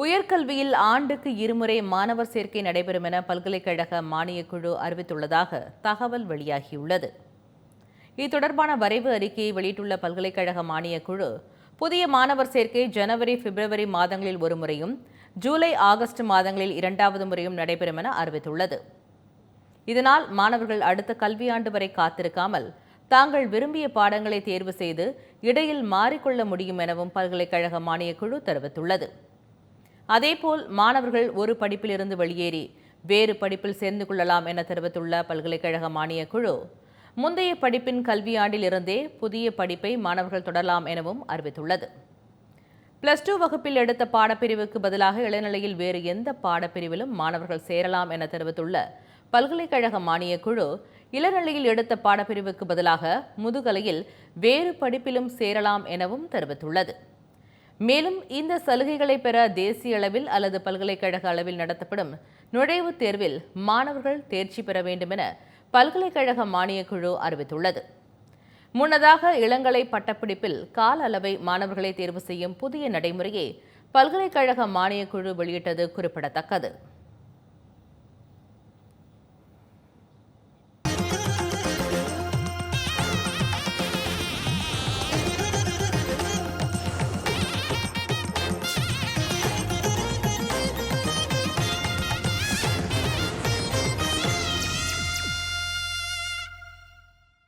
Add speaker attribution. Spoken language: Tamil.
Speaker 1: உயர்கல்வியில் ஆண்டுக்கு இருமுறை மாணவர் சேர்க்கை நடைபெறும் என பல்கலைக்கழக மானியக்குழு அறிவித்துள்ளதாக தகவல் வெளியாகியுள்ளது. இது தொடர்பான வரைவு அறிக்கையை வெளியிட்டுள்ள பல்கலைக்கழக மானியக்குழு புதிய மாணவர் சேர்க்கை ஜனவரி பிப்ரவரி மாதங்களில் ஒரு முறையும் ஜூலை ஆகஸ்ட் மாதங்களில் இரண்டாவது முறையும் நடைபெறும் என அறிவித்துள்ளது. இதனால் மாணவர்கள் அடுத்த கல்வியாண்டு வரை காத்திருக்காமல் தாங்கள் விரும்பிய பாடங்களை தேர்வு செய்து இடையில் மாறிக்கொள்ள முடியும் எனவும் பல்கலைக்கழக மானியக்குழு தெரிவித்துள்ளது. அதேபோல் மாணவர்கள் ஒரு படிப்பிலிருந்து வெளியேறி வேறு படிப்பில் சேர்ந்து கொள்ளலாம் என தெரிவித்துள்ள பல்கலைக்கழக மானியக் குழு முந்தைய படிப்பின் கல்வியாண்டில் இருந்தே புதிய படிப்பை மாணவர்கள் தொடரலாம் எனவும் அறிவித்துள்ளது. பிளஸ் டூ வகுப்பில் எடுத்த பாடப்பிரிவுக்கு பதிலாக இளநிலையில் வேறு எந்த பாடப்பிரிவிலும் மாணவர்கள் சேரலாம் என தெரிவித்துள்ள பல்கலைக்கழக மானியக் குழு இளநிலையில் எடுத்த பாடப்பிரிவுக்கு பதிலாக முதுகலையில் வேறு படிப்பிலும் சேரலாம் எனவும் தெரிவித்துள்ளது. மேலும் இந்த சலுகைகளை பெற தேசிய அளவில் அல்லது பல்கலைக்கழக அளவில் நடத்தப்படும் நுழைவுத் தேர்வில் மாணவர்கள் தேர்ச்சி பெற வேண்டும் என பல்கலைக்கழக மானியக் குழு அறிவித்துள்ளது. முன்னதாக இளங்கலை பட்டப்படிப்பில் கால அளவை மாணவர்களை தேர்வு செய்யும் புதிய நடைமுறையை பல்கலைக்கழக மானியக் குழு வெளியிட்டது குறிப்பிடத்தக்கது.